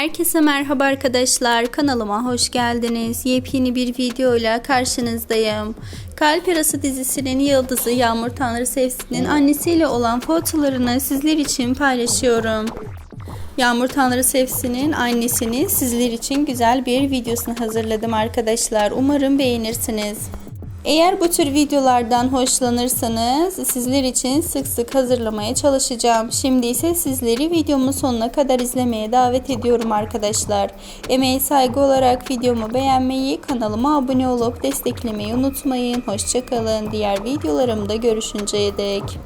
Herkese merhaba arkadaşlar. Kanalıma hoş geldiniz. Yepyeni bir videoyla karşınızdayım. Kalp Yarası dizisinin yıldızı Yağmur Tanrı Sevsi'nin annesiyle olan fotolarını sizler için paylaşıyorum. Yağmur Tanrı Sevsi'nin annesini sizler için güzel bir videosunu hazırladım arkadaşlar. Umarım beğenirsiniz. Eğer bu tür videolardan hoşlanırsanız sizler için sık sık hazırlamaya çalışacağım. Şimdi ise sizleri videomun sonuna kadar izlemeye davet ediyorum arkadaşlar. Emeğe saygı olarak videomu beğenmeyi, kanalıma abone olup desteklemeyi unutmayın. Hoşçakalın. Diğer videolarımda görüşünceye dek.